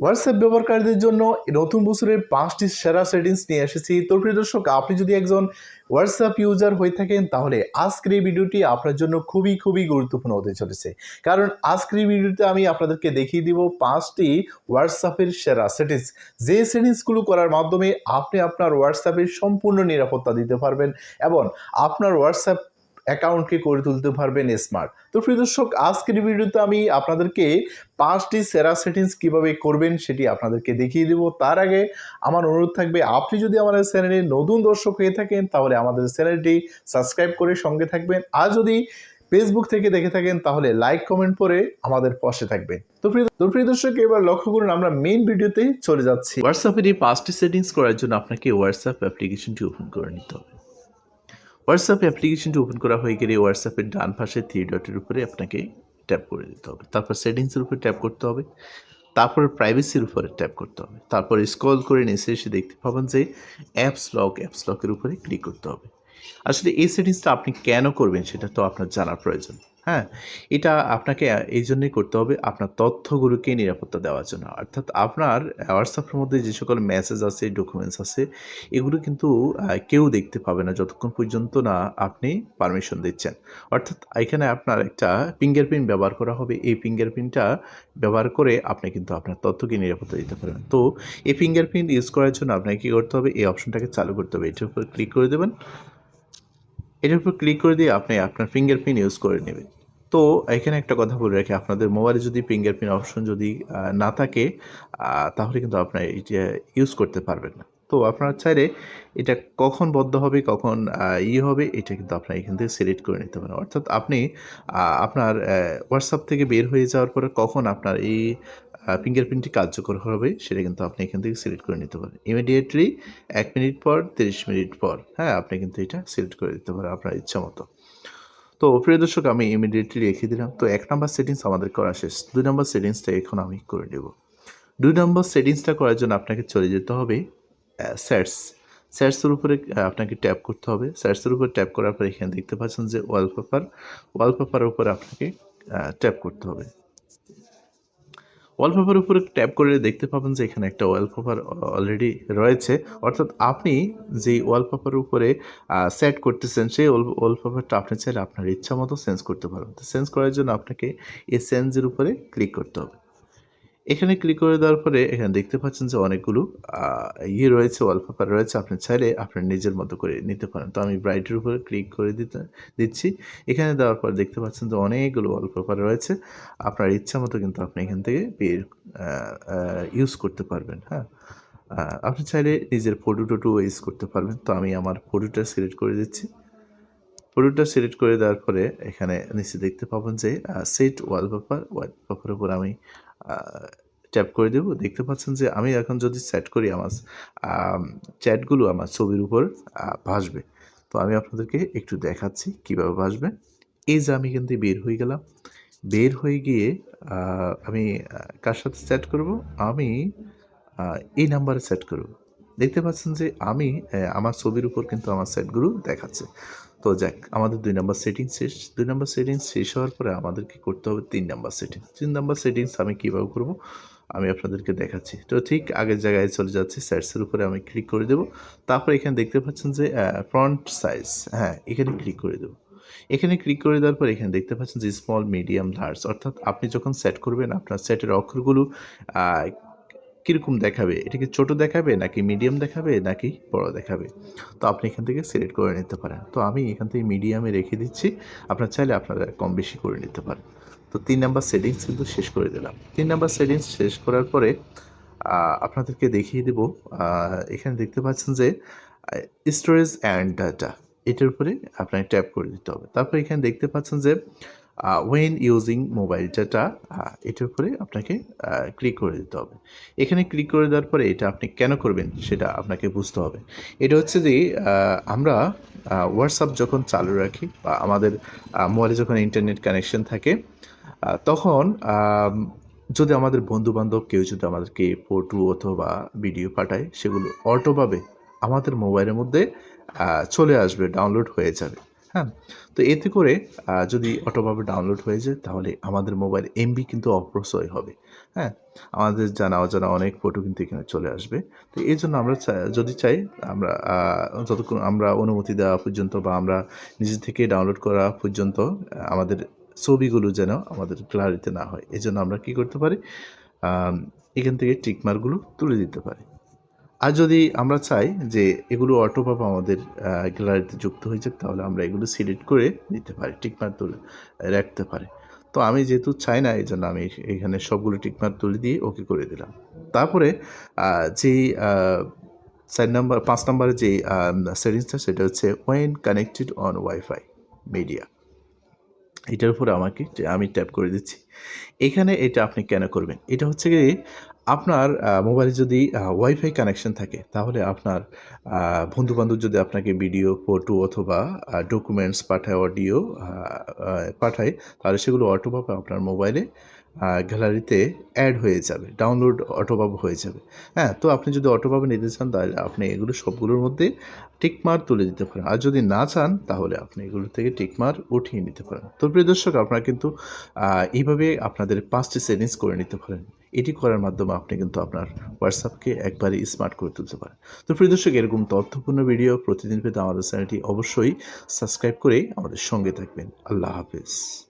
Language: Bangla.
হোয়াটসঅ্যাপ ব্যবহারকারীদের জন্য নতুন বছরের পাঁচটি সেরা সেটিংস নিয়ে এসেছি। তো প্রিয় দর্শক, আপনি যদি একজন হোয়াটসঅ্যাপ ইউজার হয়ে থাকেন, তাহলে আজকের এই ভিডিওটি আপনার জন্য খুবই খুবই গুরুত্বপূর্ণ হতে চলেছে। কারণ আজকের এই ভিডিওতে আমি আপনাদেরকে দেখিয়ে দিব পাঁচটি হোয়াটসঅ্যাপের সেরা সেটিংস। যে সেটিংসগুলো করার মাধ্যমে আপনি আপনার হোয়াটসঅ্যাপের সম্পূর্ণ নিরাপত্তা দিতে পারবেন এবং আপনার হোয়াটসঅ্যাপ অ্যাকাউন্টকে করে তুলতে পারবেন স্মার্ট তো প্রিয় দর্শক, আজকের ভিডিওতে আমি আপনাদেরকে পাঁচটি সেরা সেটিংস কীভাবে করবেন সেটি আপনাদেরকে দেখিয়ে দেব। তার আগে আমার অনুরোধ থাকবে, আপনি যদি আমাদের চ্যানেলে নতুন দর্শক হয়ে থাকেন, তাহলে আমাদের চ্যানেলটি সাবস্ক্রাইব করে সঙ্গে থাকবেন। আর যদি ফেসবুক থেকে দেখে থাকেন, তাহলে লাইক কমেন্ট করে আমাদের পাশে থাকবেন। তো প্রিয় তো প্রিয় দর্শক, এবার লক্ষ্য করুন, আমরা মেইন ভিডিওতে চলে যাচ্ছি। হোয়াটসঅ্যাপের এই পাঁচটি সেটিংস করার জন্য আপনাকে হোয়াটসঅ্যাপ অ্যাপ্লিকেশনটি ওপেন করে নিতে হবে। হোয়াটসঅ্যাপ অ্যাপ্লিকেশনটি ওপেন করা হয়ে গেলে হোয়াটসঅ্যাপের ডান পাশে থ্রি ডটের উপরে আপনাকে ট্যাপ করে দিতে হবে। তারপর সেটিংসের উপরে ট্যাপ করতে হবে। তারপর প্রাইভেসির উপরে ট্যাপ করতে হবে। তারপর স্ক্রল করে নিচে এসে দেখতে পাবেন যে অ্যাপস লক অ্যাপস লকের উপরে ক্লিক করতে হবে। আসলে এই সেটিংসটা আপনি কেন করবেন সেটা তো আপনার জানার প্রয়োজন। হ্যাঁ এটা আপনাকে, এই জন্যই করতে হবে আপনার তথ্যগুলোকে নিরাপত্তা দেওয়ার জন্য। অর্থাৎ আপনার হোয়াটসঅ্যাপের মধ্যে যে সকল মেসেজ আছে ডকুমেন্টস আছে, এগুলো কিন্তু কেউ দেখতে পাবে না যতক্ষণ পর্যন্ত না আপনি পারমিশন দিচ্ছেন। অর্থাৎ এখানে আপনার একটা ফিঙ্গারপ্রিন্ট ব্যবহার করা হবে। এই ফিঙ্গারপ্রিন্টটা ব্যবহার করে আপনি কিন্তু আপনার তথ্যকে নিরাপত্তা দিতে পারবেন। তো এই ফিঙ্গারপ্রিন্ট ইউজ করার জন্য আপনাকে কী করতে হবে? এই অপশনটাকে চালু করতে হবে। এটার উপর ক্লিক করে দেবেন। এটার উপর ক্লিক করে দিয়ে আপনি আপনার ফিঙ্গারপ্রিন্ট ইউজ করে নেবেন। তো এখানে একটা কথা বলে রাখি, আপনাদের মোবাইলে যদি ফিঙ্গারপ্রিন্ট অপশন যদি না থাকে তাহলে কিন্তু আপনার এটা ইউজ করতে পারবেন না। তো আপনারা চাইলে এটা কখন বদ্ধ হবে, কখন ইয়ে হবে, এটা কিন্তু আপনার এখান থেকে সিলেক্ট করে নিতে পারেন। অর্থাৎ আপনি আপনার হোয়াটসঅ্যাপ থেকে বের হয়ে যাওয়ার পরে কখন আপনার এই ফিঙ্গারপ্রিন্টটি কার্যকর হবে, সেটা কিন্তু আপনি এখান থেকে সিলেক্ট করে নিতে পারেন। ইমিডিয়েটলি এক মিনিট পর, তিরিশ মিনিট পর হ্যাঁ আপনি কিন্তু এটা সিলেক্ট করে দিতে পারেন আপনার ইচ্ছা মতো। তো প্রিয় দর্শক, আমি ইমিডিয়েটলি রেখে দিলাম। তো এক নম্বর সেটিংস আমাদের করা শেষ। দুই নম্বর সেটিংসটা এখন আমি করে নেব। দুই নম্বর সেটিংসটা করার জন্য আপনাকে চলে যেতে হবে স্যাটস স্যারসের উপরে আপনাকে ট্যাপ করতে হবে। স্যাটসের উপরে ট্যাপ করার পর এখানে দেখতে পাচ্ছেন যে ওয়ালপেপার ওয়ালপেপারের উপরে আপনাকে ট্যাপ করতে হবে। ওয়ালপেপারের উপরে ট্যাপ করে দেখতে পাবেন যে এখানে একটা ওয়ালপেপার অলরেডি রয়েছে। অর্থাৎ আপনি যেই ওয়ালপেপার উপরে সেট করতেছেন, সেই ওয়ালপেপারটা আপনি চাইলে আপনার ইচ্ছা মতো সেন্স করতে পারবেন। তো করার জন্য আপনাকে এই চেঞ্জের উপরে ক্লিক করতে হবে। এখানে ক্লিক করে দেওয়ার পরে এখানে দেখতে পাচ্ছেন যে অনেকগুলো ইয়ে রয়েছে ওয়ালপেপার রয়েছে। আপনি চাইলে আপনার নিজের মতো করে নিতে পারেন। তো আমি ব্রাইটের উপরে ক্লিক করে দিতে, দিচ্ছি। এখানে দেওয়ার পর দেখতে পাচ্ছেন যে অনেকগুলো ওয়ালপেপার রয়েছে। আপনার ইচ্ছা মতো কিন্তু আপনি এখান থেকে বের ইউজ করতে পারবেন হ্যাঁ? আপনি চাইলে নিজের ফটো টটো ইউজ করতে পারবেন। তো আমি আমার ফটোটা সিলেক্ট করে দিচ্ছি। ফটোটা সিলেক্ট করে দেওয়ার পরে এখানে নিচে দেখতে পাবেন যে সেট ওয়ালপেপার ওয়ালপেপারের উপর আমি ট্যাপ করে দেব। দেখতে পাচ্ছেন যে আমি এখন যদি সেট করি আমার চ্যাটগুলো আমার ছবির উপর ভাসবে। তো আমি আপনাদেরকে একটু দেখাচ্ছি কীভাবে ভাসবে। এই যে আমি কিন্তু বের হয়ে গেলাম। বের হয়ে গিয়ে আমি কার সাথে সেট করব? আমি এই নাম্বারে সেট করব। দেখতে পাচ্ছেন যে আমি আমার ছবির উপর কিন্তু আমার সেটগুলো দেখাচ্ছে। তো যাক, আমাদের দুই নাম্বার সেটিংস শেষ। দুই নাম্বার সেটিংস শেষ হওয়ার পরে আমাদেরকে করতে হবে তিন নাম্বার সেটিংস তিন নাম্বার সেটিংস আমি কীভাবে করব? আমি আপনাদেরকে দেখাচ্ছি। তো ঠিক আগের জায়গায় চলে যাচ্ছি। সেটসের উপরে আমি ক্লিক করে দেবো। তারপর এখানে দেখতে পাচ্ছেন যে ফ্রন্ট সাইজ হ্যাঁ এখানে ক্লিক করে দেবো। এখানে ক্লিক করে দেওয়ার পর এখানে দেখতে পাচ্ছেন যে স্মল মিডিয়াম লার্জ অর্থাৎ আপনি যখন সেট করবেন, আপনার সেটের অক্ষরগুলো কীরকম দেখাবে? এটা কি ছোটো দেখাবে, নাকি মিডিয়াম দেখাবে, নাকি বড় দেখাবে? তো আপনি এখান থেকে সিলেক্ট করে নিতে পারেন। তো আমি এখান থেকে মিডিয়ামে রেখে দিচ্ছি। আপনার চাইলে আপনারা কম বেশি করে নিতে পারেন। তো তিন নাম্বার সেটিংস কিন্তু শেষ করে দিলাম। তিন নাম্বার সেটিংস শেষ করার পরে আপনাদেরকে দেখিয়ে দেব। এখানে দেখতে পাচ্ছেন যে স্টোরেজ অ্যান্ড ডাটা এটার উপরে আপনাকে ট্যাপ করে দিতে হবে। তারপর এখানে দেখতে পাচ্ছেন যে ওয়েন ইউজিং মোবাইল ডাটা এটার উপরে আপনাকে ক্লিক করে দিতে হবে। এখানে ক্লিক করে দেওয়ার পরে এটা আপনি কেন করবেন সেটা আপনাকে বুঝতে হবে। এটা হচ্ছে যে আমরা হোয়াটসঅ্যাপ যখন চালু রাখি বা আমাদের মোবাইলে যখন ইন্টারনেট কানেকশন থাকে তখন যদি আমাদের বন্ধু বান্ধব কেউ যদি আমাদেরকে ফটো অথবা ভিডিও পাঠায়, সেগুলো অটোভাবে আমাদের মোবাইলের মধ্যে চলে আসবে ডাউনলোড হয়ে যাবে। হ্যাঁ তো এতে করে যদি অটোভাবে ডাউনলোড হয়ে যায়, তাহলে আমাদের মোবাইল এমবি কিন্তু অপচয় হবে। হ্যাঁ আমাদের জানা অজানা অনেক ফটো কিন্তু এখানে চলে আসবে। তো এই জন্য আমরা যদি চাই, আমরা যতক্ষণ আমরা অনুমতি দেওয়া পর্যন্ত বা আমরা নিজে থেকে ডাউনলোড করা পর্যন্ত আমাদের ছবিগুলো যেন আমাদের গ্যালারিতে না হয়। এই জন্য আমরা কি করতে পারি? এখান থেকে টিকমারগুলো তুলে দিতে পারি। আর যদি আমরা চাই যে এগুলো অটোভাবে আমাদের গ্যালারিতে যুক্ত হয়ে যাক, তাহলে আমরা এগুলো সিলেক্ট করে দিতে পারি, টিকমার তুলে রাখতে পারি। তো আমি যেহেতু চাই না এই জন্য আমি এখানে সবগুলো টিকমার তুলে দিয়ে ওকে করে দিলাম। তারপরে যেই চার নাম্বার, পাঁচ নাম্বারের যে সেটিংসটা, সেটা হচ্ছে when connected on WiFi media এটার উপরে আমাকে, যে আমি ট্যাপ করে দিচ্ছি। এখানে এটা আপনি কেন করবেন? এটা হচ্ছে কি আপনার মোবাইলে যদি ওয়াইফাই কানেকশন থাকে, তাহলে আপনার বন্ধু বান্ধব যদি আপনাকে ভিডিও ফটো অথবা ডকুমেন্টস পাঠায় অডিও পাঠায়, তাহলে সেগুলো অটোভাবে আপনার মোবাইলে গ্যালারিতে অ্যাড হয়ে যাবে ডাউনলোড অটোভাবে হয়ে যাবে। হ্যাঁ তো আপনি যদি অটোভাবে নিতে চান, তাহলে আপনি এগুলো সবগুলোর মধ্যে টিকমার তুলে দিতে পারেন। আর যদি না চান, তাহলে আপনি এগুলো থেকে টিকমার উঠিয়ে নিতে পারেন। তো প্রিয় দর্শক, আপনারা কিন্তু এইভাবে আপনাদের পাঁচটি সেটিংস করে নিতে পারেন। এটি করার মাধ্যমে আপনি কিন্তু আপনার হোয়াটসঅ্যাপকে একবারে স্মার্ট করে তুলতে পারেন। তো প্রিয় দর্শক, এরকম তথ্যপূর্ণ ভিডিও প্রতিদিন পেতে আমাদের চ্যানেলটি অবশ্যই সাবস্ক্রাইব করে আমাদের সঙ্গে থাকবেন। আল্লাহ হাফিজ।